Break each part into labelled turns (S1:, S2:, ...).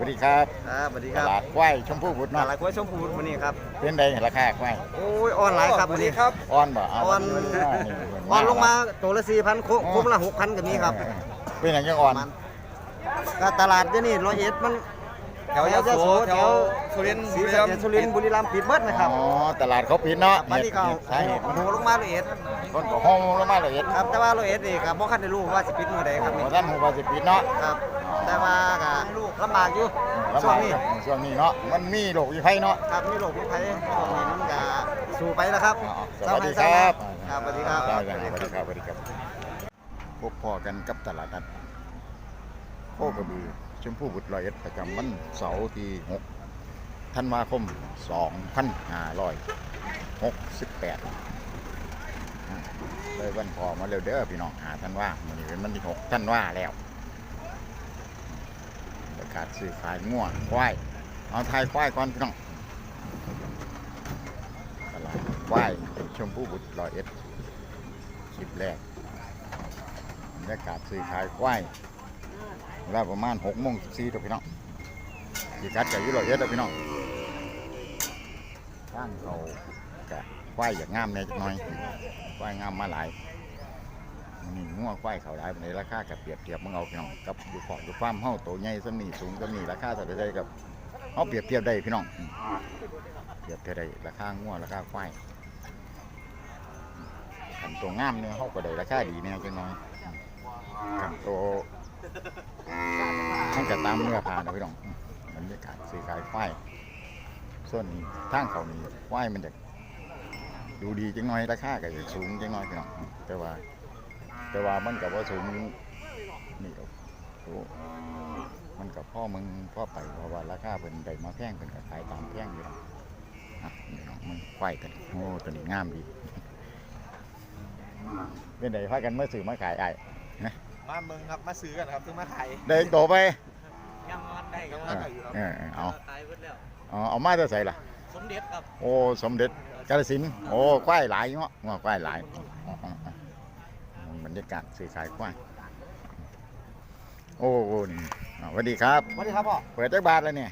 S1: วัสดีครับ
S2: ครับสวัสดี
S1: ต
S2: ครับ
S1: ลาดควายชมพู่บุตร
S2: ต
S1: เนาะ
S2: ลาดกล้วยชมพูวันนี้ครับ
S1: เป็นไดราคาควาย
S2: โอ้ยออนไลน์ครับวันนี้ครับ
S1: อ่อนบ่เา
S2: อ่อน
S1: วันนี้นี่
S2: ออนลงมาตัวละสี่พันคุ้มละหกพันกับนี้ครับ
S1: เป็นอย่างยังอ่อน
S2: มันก็ตลาดเดี๋ยวนี้ร้อยเอ็ดมัน
S3: แถวยโสแถวสุรินทร์
S2: ศรี
S3: บุรี
S2: สะ
S3: รัม
S2: เกษ
S3: ย์
S2: สุรินทร์บุรีรัมย์ปิดเบิดนะครับ
S1: อ๋อตลาดเขาปิดเนาะ
S2: บัดนี้ก็
S1: สาเหตุ
S2: โหลงมาร้อยเอ็ด
S1: คนก็ห้องลงมาละเอียด
S2: ครับแต่ว่าร้อยเอ็ดนี่ครับบ่คันได้รู้ว่าสิปิดมื้อใดครับ
S1: โอ้
S2: นี่
S1: ท่านหูว่าสิปิดเนาะ
S2: ครับ แต่ว่าก็ลำบากอยู่
S1: แล้ว
S2: ช่ว
S1: มาง
S2: นี้
S1: ช่วงนี้เนาะมันมีโรคอีไผเนาะ
S2: ครับมีโรคมีภัยช่วงนี้มันก็สู้ไปแล้วครับ
S1: อ๋อสวัสดีครับ
S2: ครับสวัสดีครับ
S1: สวัสดีครับสวัสดีครับสวัสดีครับพบพอกันกับตลาดนัดโคกระบือชมพู่บุตรร้อยเอ็ดประจำวันเสาร์ที่6ธันวาคม 2568เลยวันพอมาเร็วเด้อพี่น้องหาท่านว่ามันนี้เป็นวันที่หกท่านว่าแล้ว กาศซื้อขายง่วควายเอาไทยควายก่อนพี่น้องตลาดควายชมพู่บุตรร้อยเอ็ดคลิปแรกบรรยากาศซื้อขายควายเวลาประมาณหกโมงสี่ตัวพี่น้องพี่กัดกับยุโรอยเอ็ดตัวพี่น้องข้างเขากะควายอย่างงามแน่จักหน่อยควายงามมาหลาย นี่งัวควายเขาหลายในราคากับเปรียบเทียบมึงเอาพี่น้องกับอยู่ของอยู่ความเฮาโตใหญ่สำนีสูงสำนีราคาเท่าใดกับเอาเปรียบเทียบได้พี่น้องเปรียบเทียบได้ราคางัวราคาควายขันตัวงามเนี่ยเขาก็ได้ราคาดีเนี่ยจังน้อยขันตัวมันจะตามเนื้อผ้านะพี่น้องมบรรยากาศซื้อขายควายส่วนนี้ทางเขานี่ควายมันจะดูดีจังน้อยราคาก็จะสูงจังน้อยพี่น้องแต่ว่า แต่ว่ามันกับว่าสูงนี่ดอกโอ้มันกับพ่อมึงพ่อไปเพราะว่าราคาเป็นได้มาแพงเป็นก็ขายตามแพงอยู่ดอกอะนี่น้องมึงควายกันโอ้ตัวนี้งามดีเป็นไดพากันเมื่อสื่อมาขายไอ้
S3: มาเมืองครับมาซื้อกันครับซื้อมาขาย
S1: ได้โตไป
S3: ยังมันได้ยัง
S1: เอ
S3: มัน
S1: อ
S3: ได้อยู่ครับ
S1: เออเอา
S3: ขายหมดแล้ว
S1: เอาเอามาจะใส่ล่ะ
S3: สมเด็จครับ
S1: โอ้ สมเด็จกาฬสินธุ์โอ้ ควายหลายเนาะว่าควายหลายอ๋ออ๋ออ๋อบ รรยากาศซื้อขายควายโอ้โหนี่อ่าสวัสดีครับ
S2: สวัสดีครับพ่อ
S1: เปิดจักบาทแล้วเนี่ย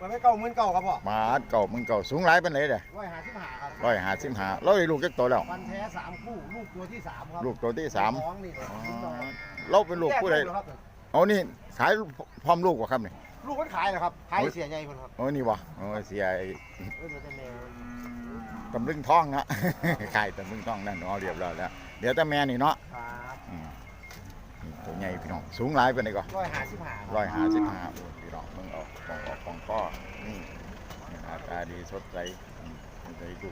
S2: มันไม่เก่าเหมือนเก่าครับพ่อบา
S1: ทเก่ามึงเก่าสูงหลายเป็นเลยเด้อ
S2: ร้อยห้าสิบห้าครับ
S1: ร้อยหาสิบหาเราได้ลูกจักโตแล้ว
S2: ฟันแท้สามคู่ลูกตัวที่สามครับ
S1: ลูกตัวที่สาม
S2: ท้องนี่
S1: อ๋อ
S2: ลูกน้อย
S1: เราเป็นลูกผู้ใด
S2: แยกลูกเหรอครับ
S1: เอานี่ขายพร้อมลูกวะครับเนี่ย
S2: ลูกมันขายเหรอครับขายเสียใหญ่คนครับ
S1: โอ้นี่วะโอ้เสียไอ้
S2: เออเดี๋ยวจะแมว
S1: ตำลึงท้องนะ ขายตำลึงท้องนั่นเอาเรียบร้อยแล้ว เดี๋ยวแต่แม่นี่เนาะ
S2: ครับ
S1: อืมนี่ตัวใหญ่พี่น้องสูงหลายเป็นไงก่อน
S2: ร้อยห้าสิบห้า
S1: ร้อยห้าสิบห้าโอ้พี่น้องมึงออกของออกของก้อนี่นี่หน้าตาดีสดใสอืมนี่ใจดู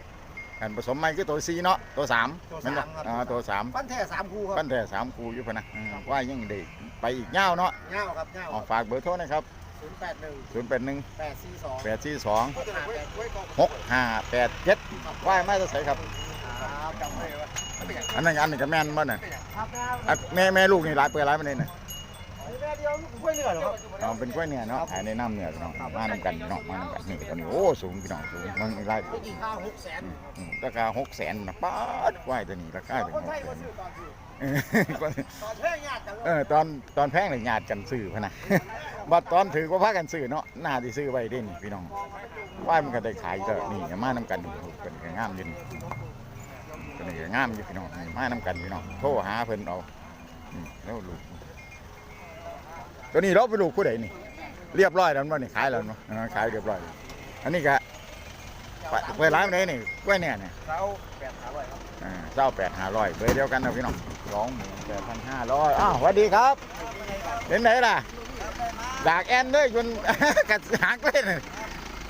S1: กันผสมใหม่คือตัวสี่เนาะตัวสามแม่นบ่อ่าตัวสาม
S2: ฟันแท้สามคู่ครับ
S1: ปั้นแต่สามคูอยู่พะนะอืมว่ายังเด็กไปอีกเงาวเนาะ
S2: เงาครับเงา
S1: เอาฝากเบอร์โทรนะครับ
S2: ศูนย์แปดหนึ่ง
S1: ศูนย์แปดหนึ่ง
S2: แปดสี่สอง
S1: แปดสี่สอง
S2: พัฒนาแปดไว้ก่อน
S1: หกห้าแปดเจ็ดว่าไม่จะใส่ครับ
S2: ครับจำไว้ว่า
S1: อันนั้นอันนี้ก็แม่นบ่น่ะ
S2: ครับแม่
S1: อะแม่แม่ลูกนี่หลายเปิดหลายมันเลยน่ะ
S2: แม่เดียวกล้วยเหนือเหรอครับ
S1: เอาเป็นกล้วยเนื้อเนาะขายในน้ำเนื้อพี่น้องมานำกันพี่น้องมานำกันนี่ตัวนี้โอ้สูงพี่น้องสูงมันหลาย
S2: อีกข้าวหกแสน
S1: อืมราคาหกแสนนะป้าดกล้วยตัวนี้ราคาถึง
S2: คน
S1: ห
S2: ไท
S1: ก
S2: ย
S1: แส
S2: ก็
S1: น
S2: ซื้อตอนซื้อ
S1: เออ
S2: ตอนแท้ญาติกัน
S1: เออตอนตอนแพงเลยญาติกันซื้อพะนะบัดตอนถือว่าพากันซื้อเนาะน่าที่ซื้อไว้เด่นพี่น้องว่ามันก็ได้ขายก็นี่มานำกันนี่เป็นก็งามอยิน เป็นก็งามอยู่พี่น้องนี่มาน้ำกันพี่น้องโทรหาเพิ่นเอาแล้วลูกตัวนี้เราเป็นลูกผู้ใดนี่เรียบร้อยแล้วมั้นี่ขายแล้วเนาะขายเรียบร้อย อันนี้ก็ไปร้านไหนนี่กล้วยเนี่ยเนี่ย
S2: เขาแปดหาร้อยครับ
S1: อ่าเจ้าแปดห้าร้อยเบอร์เดียวกันนะพี่น้องสองหมื่นแปดพันห้าร้อยอ้าวสวัสดีครับเป็นไหนล่ะดากแอนเลยจนกัดหักเลย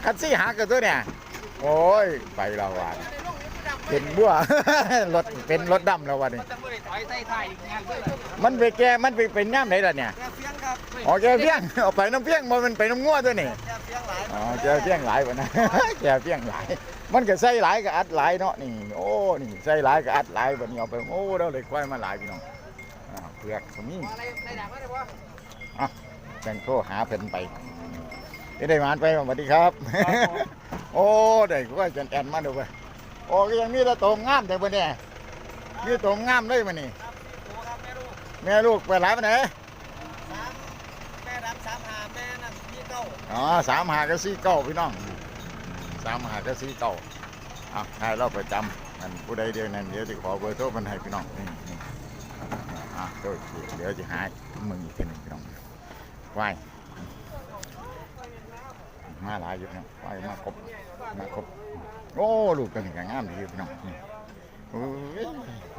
S1: กัดซี่หักกันตัวเนี่ยโอ้ยไปละวัน เป็นบัว รถเป็นรถดำแล้ววันนี้
S3: จะไม่ได้ถอยใส่ไทยอีกงานด้วย
S1: มันไปแกมันไปเป็นย่ำไหนล่ะเนี่ย
S3: แกเฟียงครับ
S1: อ๋อแกเพียงเอาไปน้ำเพียงมันไปน้ำงัวตัวนี่
S3: แกเฟียงหลาย
S1: อ๋อแกเพียงหลายวันนะ แกเพียงหลาย มันก็ใส่หลายก็อัดหลายเนาะนี่โอ้นี่ใส่หลายก็อัดหลายวันนี้เอาไปโอ้เราเลยควายมาหลายพี่น้องอ่าเปลือกสมี
S3: อะไรในด่างไม่ได้วะ
S1: จังโทรหาเพิ่นไปได้มานไปสวัสดีครับ โอ้ได้ก็จันแอนมาดูไป โอ้ก็ยังมีแตะตรงงามแต่เพิ่นเนี่ยมีตรงงามเลยมันนี่
S3: ตัวครับแม่ลูก
S1: แม่ลูกไปหลายปานไหน
S3: สามแม่ดำสามหาแม่นั่นยี่เก้า
S1: อ๋อสามหากับสี่เก้าพี่น้องสามหากับสี่เก้าอะให้เราประจำอันผู้ใดเดียวนั้นเดี๋ยวจะขอเบอร์โทรมันให้พี่น้องนี่นี่อะโดยเดี๋ยวจะหามึงอีกทีหนึงพี่น้องไหว มาหลายอยู่นะไหวมาครบมาครบโอ้ลูกกันนี่ก็งามดีพี่น้องนี่โอ้ย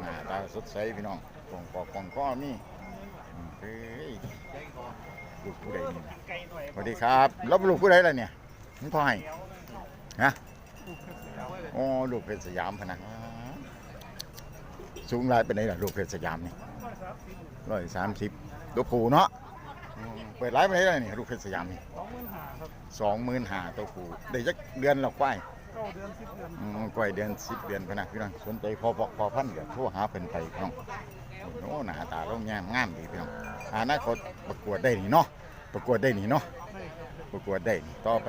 S1: หน้าตาสดใสพี่น้องกองกอกองก้อนี่เฮ้ยลูกผู้ใดนี่สวัสดีครับแล้วลูกผู้ใดล่ะเนี่ยมึงพ่อให้ฮะโอ้ลูกเพชรสยามพนะสูงลายเป็นไหนล่ะลูกเพชรสยามนี่ร้อยสามสิบตัวผู้เนาะ ปิดไลฟ์ไปไหนล่ะเนี่ยลูกเพชรสยามนี่สองหมื่นห้าตัวผูได้จักเดือนหรอกควายอืมกล้วยเดือนสิบเดือนพะนะพี่น้องสนใจพอพอพอพันเดี๋ยวโทรหาเป็นไปพี่น้องโอ้หน้าตาเรางามงามดีพี่น้องอนาคตประกวดได้นี่เนาะประกวดได้นี่เนาะประกวดได้นี่ต่อไป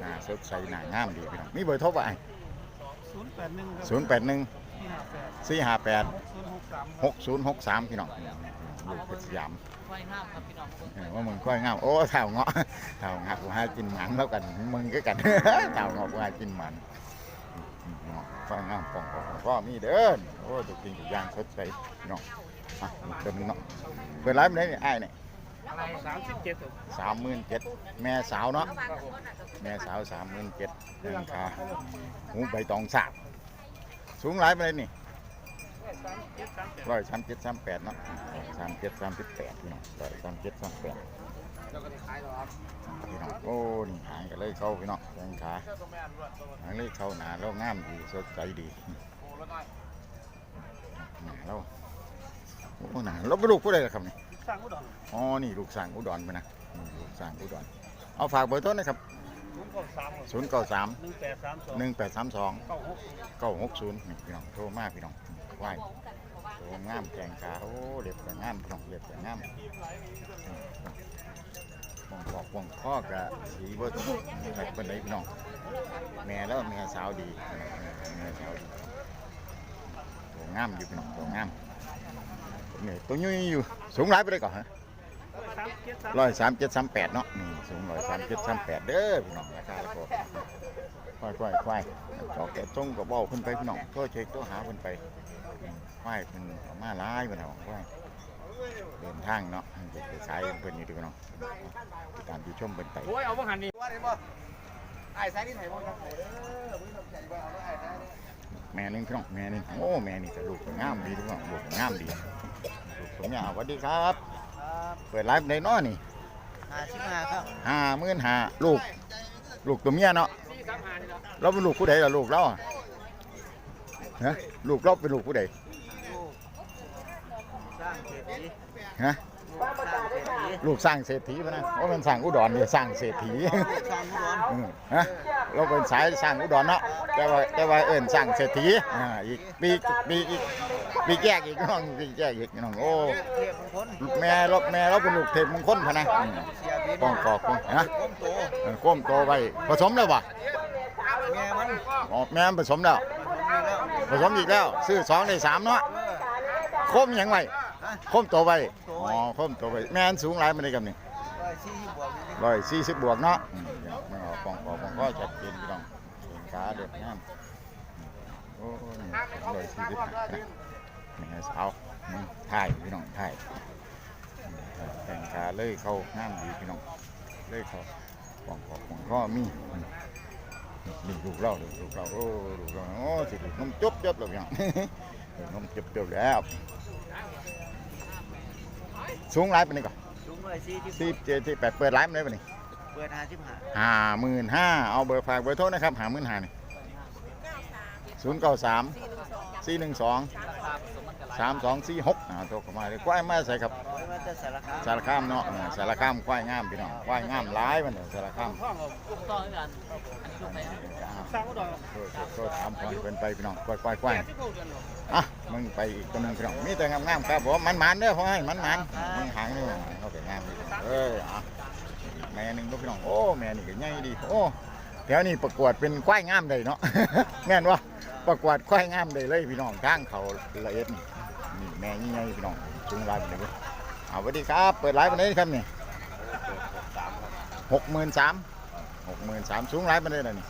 S1: หน้าสดใสหน้างามดีพี่น้องมีเบอร์โทรป่ะ
S3: ศูนย์แปดหนึ่ง
S1: ศูนย์แปดหนึ่ง
S3: ที่ห้าแปด
S1: สี่ห้าแปด
S3: ศูนย์หกสาม
S1: หกศูนย์หกสามพี่น้อง ลูกเพชรสยาม
S3: ไฟห้ามครับพี่น้อง
S1: เออว่ามึงค่อยงามโอ้เท่าเงาะเท่างักกูหากินหมันแล้วกันมึงก็กัน เท่าเงาะกูหากินหมันค่อยงามปองปองก็มีเด้อโอ้ถูกจริงถูกอย่างสดใสพี่น้องอะอีกเติมนึงเนาะเปิดไลฟ์มาได้เนี่ยไอ้ายเนี่ย
S3: อะไรสามสิบเจ็ด
S1: สามหมื่นเจ็ดแม่สาวเนาะแม่สาวสามหมื่นเจ็ดเรื่องคาหูใบตองสาบสูงหลายไปเลยนี่ ร้อยสามเจ็ดสามแปดเนาะสามเจ็ดสามสิบแปดพี่น้องร้อยสามเจ็ดสามแปด
S3: แล้วก็ขายหรอครับ
S1: พี่น้องโอ้นี่หางกันเลยเข้าพี่น้องเรื่องขาหางเลยเข้าหนาแล้วงามดีสดใสดี
S3: โอ้แล้วน้อย
S1: หนาแล้วโอ้หนาแล้วเป็นลูกผู้ใดล่ะครับนี่
S3: สร้างอุดร
S1: อ๋อนี่ลูกสร้างอุดรไปนะนี่ลูกสร้างอุดรเอาฝากเบอร์โทรหนะครับ
S3: ศูนย์เก้าสาม
S1: ศูนย์เก้าสาม
S3: หนึ่งแปดสามสอง
S1: หนึ่งแปดสามสอง
S3: เก้าหก
S1: เก้าหกศูนย์นี่พี่น้องโทรมากพี่น้อง ไหวโอ้งามแกงขาโอ้เล็บแต่งามพี่น้องเล็บแต่งามมองปอกมองข้อกะสีเบิร์ดแบบเป็นไรพี่น้องแม่แล้วแม่สาวดีแม่สาวดีตัวงามอยู่พี่น้องตัวงามนี่ตัวยุ่ยอยู่สูงหลายไปเลยก่อนฮะร้อยสามเจ็ดสามแปดเนาะนี่สูงร้อยสามเจ็ดสามแปดเด้อพี่น้องราคาแล้วก็ควายควายควายจอกแกะจงกับเบ้าขึ้นไปพี่น้องโทษเช็คโทษหาขึ้นไป อืมควายเป็นเอามาหลายเป็นเอาควายเดินทางเนาะเด็กไปสายเพิ่นอยู่ดีพี่น้องติดตามดูชมเพิ่นไป
S3: โอ้ยเอาบ้างหันนี่ว่าได้บ่ไอ้สายนี่ไถบ่ครับเออมึงทำใจบ่เอาไอ้สายนี่
S1: แม่หนึงพี่น้องแม่หนึงโอ้แม่นี่ก็ลูกก็งามดีทุกคนลูกก็งามดีลูกสมยาวสวัสดีครับ
S2: ครับ
S1: เปิดไลฟ์ในน้อนี่
S2: ห้าสิบห้าครับ
S1: ห้าหมื่นห้าลูก ลูกตัวเมียเนาะ
S3: สี่สามห้านี่เนาะ
S1: เราเป็นลูกผู้ใดล่ะลูกเราอะ ฮะลูกเราเป็นลูกผู้ใด
S2: ลูกสร้างเศรษฐี
S1: ฮะ
S2: ลูกสร้างเศรษฐี
S1: ลูกสร้างเศรษฐีพะนะว่ามันสร้างอุดรเนี่ยสร้างเศรษฐี
S2: ลูกสร้างอุดร
S1: อืมฮะเราเป็นสายสร้างอุดรเนาะแต่ว่าแต่ว่าเอิ้นสร้างเศรษฐีอ่าอีกปีปีอีกปีแยกอีกน้องปีแยกอีกน้องโอ้
S2: เทพมงคล
S1: แม่เราแม่เราเป็นลูกเทพมงคลพะนะอืม
S2: เสียบิน
S1: ป้องกอกป้องฮะ
S2: ก้มโต
S1: เออก้มโตไปผสมแล้วป่ะ
S2: แม่มัน
S1: อ๋อแม่มันผสมแล้ว
S2: มันมีแล้ว
S1: ผสมอีกแล้ว ซื้อสองได้สามเนาะคมหยังไง
S2: ฮะ
S1: โคมโตไปอ๋
S2: ไว้
S1: อโคมโตไปแม่นสูงหลายมันได้กับนี่
S2: ร้อยสี่สิบบวก
S1: เนาะอืมเดี๋ยวไม่เอาปองปองปองก็ชัดเจนพี่น้องเห็นขาเด็ดงามโอ้ยร้อยสี่สิบห้านะแม่สาวอืมถ่ายพี่น้องถ่ายอืมแต่งขาเลยเข้างามดีพี่น้องเลยเข้าปองปองปองก็มีอืม นี่ลูกเราเลยลูกเราโอ้ลูกเราโอ้สิลูกน้ำจบจบแล้วพี่น้องลูกน้ำจบจบแล้วสูงหลายปานนี้ก่อน
S2: สูงร้อยสี่สิบ
S1: สิบเจ็ดสิบแปดเปิดร้านมาได้ปะนี่
S2: เปิดห้าสิบห้า
S1: ห้าหมื่นห้าเอาเบอร์ฝากเบอร์โทรนะครับห้าหมื่นห้านี่ศูนย์เก้าสามสี่หนึ่งสอง สามสองสี่หกอ่าโทรเข้ามาเลยควายมาใส่ครับ
S2: ไว้มาแต่สารคาม
S1: สารคามเนาะอ่าสารคามควายงามพี่น้องควายงามหลายมันเถอะสารคาม
S3: พ่อกับลูกต่อกันอันนี้ลูกไป
S1: อ่า
S3: สร้างอุดร
S1: โทรโทรถามพรเป็นไปพี่น้องควายควายควาย
S3: แปดสิบหกเดือนหรอ
S1: อะมึงไปอีกตัวหนึงพี่น้องมีแต่งามๆครับผมมันมันๆเด้อพ่อให้มันมันๆมึงหางนี่เขาเป็นงามดีเอออะแม่หนึงลูกพี่น้องโอ้แม่นี่ก็ใหญ่ดีโอ้แถวนี้ประกวดเป็นควายงามเลยเนาะ แม่นวะประกวดควายงามเลยเลยพี่น้องทางเขาละเอียดนี่ นี่แม่ใหญ่ๆพี่น้องจุงลายไปเลยเอาสวัสดีครับ เปิดไลฟ์วันนี้ครับนี่หกหมื่นสามหกหมื่นสามสูงไรมันได้เลยนี่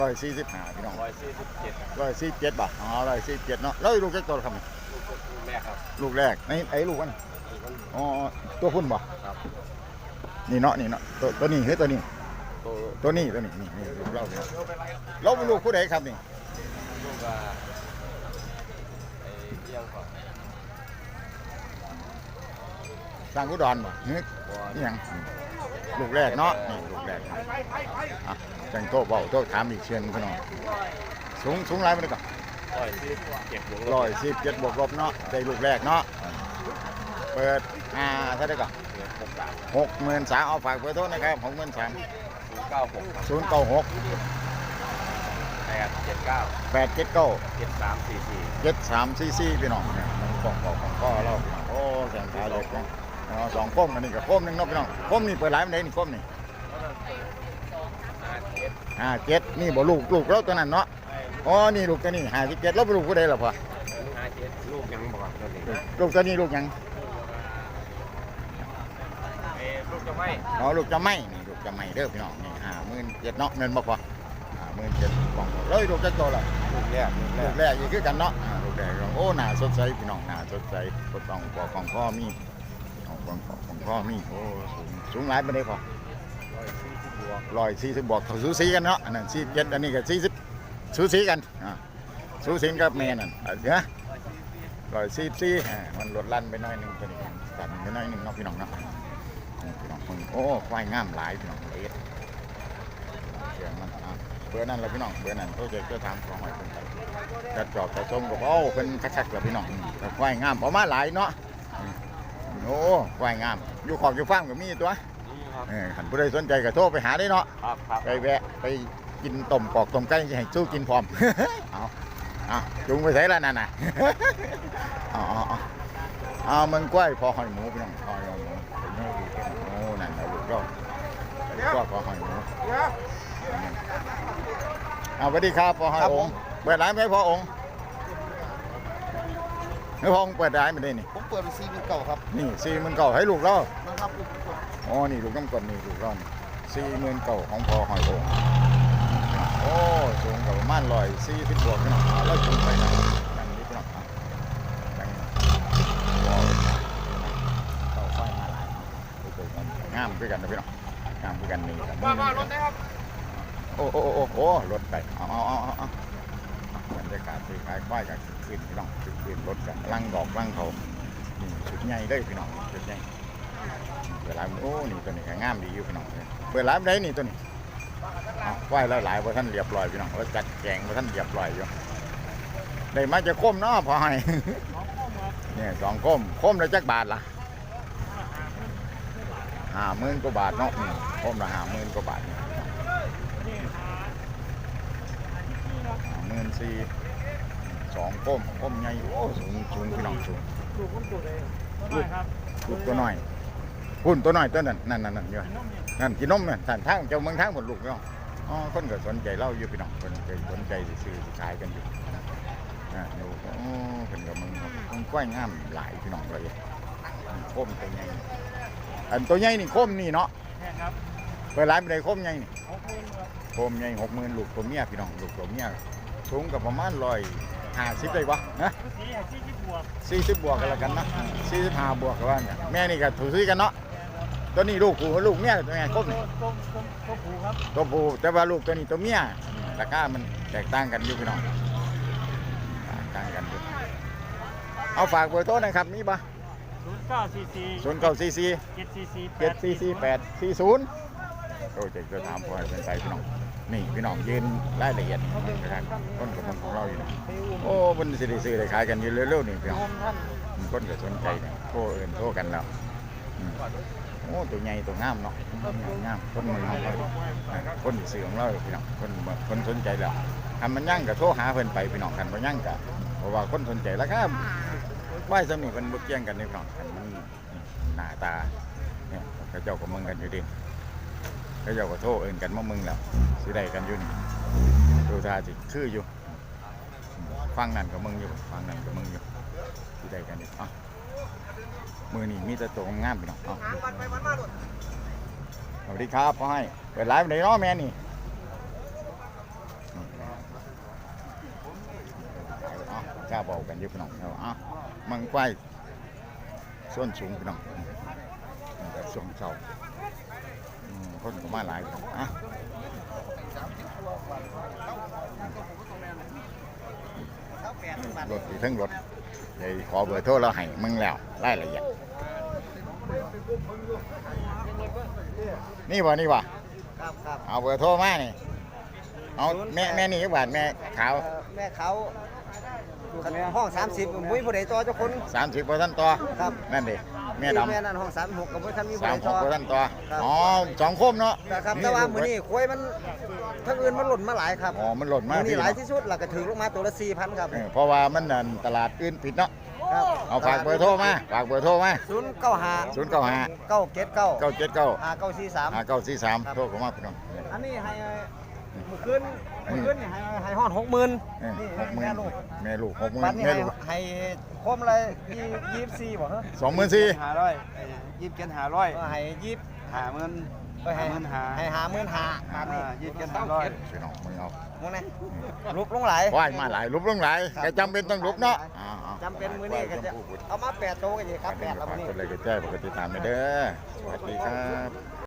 S1: ร้อยสี่สิบห้าพี่น้อง
S3: ร้อยสี่สิบเจ็ด
S1: ร้อยสี่เจ็ดบาทอ๋อร้อยสี่เจ็ดเนาะแล้วลูกแค่ตัวละคำ
S3: ลูกแรกครับ
S1: ลูกแรกในไอ้ลูกมัน
S3: อีกคน
S1: อ๋อตัวพุ่นบ่
S3: ครับ
S1: นี่เนาะนี่เนาะตัวตัวนี้เฮ้ยตัวนี้
S3: ตัว
S1: ตัวนี้ตัวนี้นี่นี่ลูกเราเนี่ยเราเป็นลูกผู้ใดครับนี่
S3: ลูกว่าไอ้เอี้ยงก่อน
S1: สร้างกุดอนบ่นี่นี่หยังลูกแรกเนาะนี่ลูกแรกครับอะจังโตเบาโตถามอีกเชียนพี่น้องสูงสูงไรมันได้ก่อน
S3: ร้อยสี่เจ็ดบวกลบ
S1: ร้อยสิบเจ็ดบวกลบเนาะได้ลูกแรกเนาะเปิดอ่าเท่าไหร่ก่อน
S3: หกสาม
S1: หกหมื่นสามเอาฝากเบอร์โทรนะครับหกหมื่นสาม
S3: ศูนย์เก้าหกครับ
S1: ศูนย์เก้าหก
S3: แป ดเจ็ดเก้า
S1: แปดเจ็ดเก้า
S3: เจ็ดสามสี่สี่
S1: เจ็ดสามสี่สี่พี่น้องเนี่ยมันกล่องกล่องของก็เราพี่น้องโอ้แข่งขาเล็กนะเอาสองก้มอันนี้กับก้มหนึ่งเนาะพี่น้องก้มนี่เปิดร้านมันได้นี่ก้มนี่
S3: ห้าเจ็ด
S1: ห้าเจ็ดนี่บ่ลูกลูกเราตัวนั้นเนาะอ๋อนี่ลูกตัวนี้ห้าสิบเจ็ดแล้วเป็นลูกผู้ใดล่ะพ่อ
S3: ห้าเจ็ดลูกยังบอกว่าตัวนี้
S1: ลูกตัวนี้ลูกหยัง
S3: เอ้ลูกจะไม่
S1: อ๋อลูกจะไม่นี่ลูกจะไม่เด้อพี่น้องนี่ห้าหมื่นเจ็ดเนาะเงินบ่พอ หมื่นเจ็ดกล่องแล้วลูกจะโตละ
S3: ลูกแรกลูแร
S1: ลู
S3: ก
S1: กแรกอีกคือกันเนาะอ่าลูกแรกโอ้หน้าสดใสพี่น้องหน้าสดใสกดต้องปอกของพ่อมีของของของพ่อมีโอ้สูงสูงหลายปานใดพอ
S3: ร้อยสี่สิบบวก
S1: ร้อยสี่สิบบวกเขาสูสีกันเนาะอันนั้นสี่เจ็ดอันนี้ก็สี่สิบสูสีกันอ่าสูสีกับแม่นั่นอะเดี๋ยวร้อยสี่สี่อ่ามันลดลั่นไปหน่อยหนึงตัวนี้ตันไปหน่อยหนึงเนาะพี่น้องเนาะพี่น้องเพิ่งโอ้ควายงามหลายพี่น้องเอ็ดเสีย อะเบอร์นั่นแหละพี่น้องเบอร์นั่นโปรเจกต์ก็ถามของหอยเพิ่นไปกระจอกกระชมกับโอ้เป็นคักๆแล้วพี่น้องอืมแต่ควายงามออกมาหลายเนาะอืมโอ้ควายงาม อยู่ขอบอยู่ฟาร์มก็มีตัว
S3: นี่ครับ
S1: เออขันผู้ใดสนใจก็โทรไปหาได้เนาะ
S3: ครับครับ
S1: ไปแวะไปกินต้มปอกต้มไก่ให้สู้กินพร้อมเอาเอาจุงไปใส่แล้วนั่นน่ะเอาเอาเอาเอามันกล้วยพอหอยหมูพี่น้องพอหอยหมูเป็นเนื้อดีเป็นโอ้นั่นเราลูกเราก็พอหอยหมู เอาสวัสดีครับพอหอยองค์เปิดร้านไหมพอองค์นี่พอองค์เปิดร้านไม่ได้นี่
S3: ผมเปิดเป็นซีเป็นเก่าครับ
S1: นี่สี่หมื่นเก่าให้ลูกเรา
S3: นะครับลูก
S1: อ๋อนี่ลูกน้ำกลนี่ลูกร่อนสี่หมื่นเก่าของพอหอยโองโอ้สูงกับประมาณร้อยสี่สิบบวกพี่น้องเอาแล้วสูงไปนะดังนี้พี่น้องอะดังว้าวเต่าไฟมาหลายโอ้โหงามด้วยกันนะพี่น้องงามด้วยกันนี่ครับ
S3: ว่ามารถได้ครับ
S1: โอ้โอ้โอ้โอ้รถไปเอาเอาเอาเอาอาบรรยากาศซื้อขายควายกับขึ้นพี่น้องขึ้นรถกันลังดอกลังเขานี่ชุดใหญ่เลยพี่น้องชุดใหญ่เปิดร้านโอ้นี่ตัวนี้ก็งามดีอยู่พี่น้องเปิดร้านได้นี่ตัวนี้เอาไหวแล้วหลายว่าท่านเรียบร้อยพี่น้องแล้วจัดแจงว่าท่านเรียบร้อยอยู่ได้มาจะก้มเนาะพอให้เนี่ยสองก้มก้มละจักบาทละห้าหมื่นกว่าบาทเนาะก้มละห้าหมื่นกว่าบาทห้าหมื่น สี่สองก้มก้มใหญ่โอ้สูงสูงพี่น้องสูง
S4: ลูกผมตัวเลยตัวน้อยครับ
S1: ลูกตัวน้อยพุ่นตัวน้อยตัวนั้นนั่นนั่นนั่นอยู่นั่นกินนมเนี่ยสันทางเจ้าเมืองทางหมดลูกเนาะอ๋อคนก็สนใจเล่าอยู่พี่น้องคนก็สนใจสิซื้อสิขายกันอยู่อ่าดูโอ้เป็นกับมึงมันกว้างงามหลายพี่น้องเลยโคมตัวใหญ่อันตัวใหญ่นี่โคมนี่เนาะ
S4: แม่ครับ
S1: เปิดร้านไปเลยโคมใหญ่นี่
S4: หกหมื่นครับ
S1: โคมใหญ่หกหมื่นลูกตัวเมียพี่น้องลูกตัวเมีย สูงกับประมาณร้อยห้าสิบเลยวะนะ
S4: สีอ่สิบ
S1: บวกกันล้วกันนะสี่สิบห้าบวกกันว่าเนี่ยแม่นี่ก็ถูกซื้อกันเนาะตัวนี้ลูกกูลูกเมียตัวไงครบนี่
S4: ตัวตัวตัวผูครับ
S1: ตัวผู้แต่ว่าลูกตัวนี้ตัวเมียราคามันแตกต่างกันอยู่พี่น้องแตกต่างกันอยู่เอาฝากเบอร์โทรหนะครับมีปะ
S4: ศูนย์เก้าสี่สี่
S1: ศูนย์เก้าสี่สี่
S4: เจ็ดสี่สี่
S1: เจ็ดซีซีแปดสี่ศูนย์โอ้เจ๊จะถามพ่อเป็นใจพี่น้อง นี่พี่น้องยืนรายละเอียดนะครับต้นกับคนของเราอยู่นี่โอ้มันสิได้ซื้อได้ขายกันอยู่เร็วๆนี่พี่น้อง
S4: ท่าน
S1: คนก็สนใจเนี่ยโทรเอินโทรกันแล้วโอ้ตัวใหญ่ตัวงามเนาะงามคนมือของเราอ่าคนที่ซื้อของเราพี่น้องคนคนสนใจแล้วทำมันยั่งก็โทรหาเพิ่นไปพี่น้องกันบ่ยั่งก็เพราะว่าคนสนใจแล้วก็ไหว้สำนีเพิ่นบ่เกี่ยงกันนี่พี่น้องกันมันหน้าตาเนี่ยเขาเจ้าก็มึงกันอยู่ดิ เขาเจ้าก็โทรเอินกันมามึงแล้วสิได้กันยู่นดูท่าสิคืออยู่ฟังนั่นก็มึงอยู่ฟังนั่นก็มึงอยู่ที่ใดกันเนี่อะมือนี่มีแต่ตัวงามๆพี่น้องเอา
S3: วันไปวันมาหมด
S1: สวัสดีครับพ่อให้เปิดไลฟ์ไหนเนาะแม่นี่เจ้าบอกกันอยุบน้องเอาเอามังไฟส่วนสูงพี่น้องนี่ก็ส่วนเสา คนก็มาหลายพี่น้องอะรถอยู่ทั้งรถเดี๋ยวขอเบอร์โทรเราให้มึงแล้วรายละเอียดนี่บ่นี่บ่
S2: ครับครับ
S1: เอาเบอร์โทรมานี่เอาแม่แม่นี่จักบาทแม่ขาว
S2: เอ่อแม่เขาห้อง30มุ้ยผู้ใดต่อเจ้าคน
S1: สามสิบเปอร์เซ็นต์ตัว
S2: ครับ
S1: นั่นดิ แม่ด
S2: แม่นั่นห้อง36กับบ่ทันมีผู้ำ
S1: สา
S2: ใด
S1: มห
S2: ต่
S1: ก
S2: อ
S1: เปอร์เซ็นต์ตัว
S2: ครับ
S1: อ๋อสองคมเนาะ
S2: นะครับแต่ว่ามื้อนี้ควยมันทั้งอื่นมันหล่นมาหลายครับ
S1: อ๋อมันหล่นมา
S2: มื้อนี้
S1: ที่
S2: หลาย
S1: เนาะ
S2: ที่สุดแล้วก็ถึงลงมาตัวละ4,000ครับ
S1: เออเพราะว่ามันนั่นตลาดอื่นปิดเนาะ
S2: ครับ
S1: เอาฝากเบอร์โทรมาฝากเบอร์โทรมา
S2: 095
S1: ศูนย์เก้าห้า
S2: 979
S1: เก้าเจ็ดเก้า
S2: 5943
S1: ห้าเก้าสี่สาม
S2: ครับ
S1: โทรเข้ามาพี่น้อง
S2: อันนี้ให้เมื่อคืนเมื่อคืนนี่ให้ให้ฮอด60,000
S1: เออ
S2: นี่
S1: หกหมื่น
S2: แม่ลูก
S1: แม่ลูกหกหมื่
S2: บั
S1: น
S2: ดนี้
S1: แม่
S2: ให้
S1: ลูก
S2: ให้คมอะไรยี่สิบสี่บ่ฮะ
S1: สองหมื่นสี่
S3: หาร้อยยี่สิบเจ็ดหาร้อย
S2: ก็ให้ยี่สิบ
S3: หาเงิน
S2: เอ้ยให้
S3: หาเงินหา
S2: ให้หาหมื่นหาบาทนี่
S3: ยี่สิบเจ็ดหาร้อย
S1: พี่น้องมึงเอา
S2: มึงนะรูปลงไหลาย
S1: ว่ายมาหลายลุบลงหลายก็จำเป็นต้องลุบเนาะอ่าๆ
S2: จำเป็นมือนี้ก็จะเอามาแปดโตวกันเลยครับแปด
S1: แป
S2: แล้ว
S1: ด
S2: มื้อนี้
S1: คนเลยก็แจ้งปกติตามไปเด้อสวัสดีครับ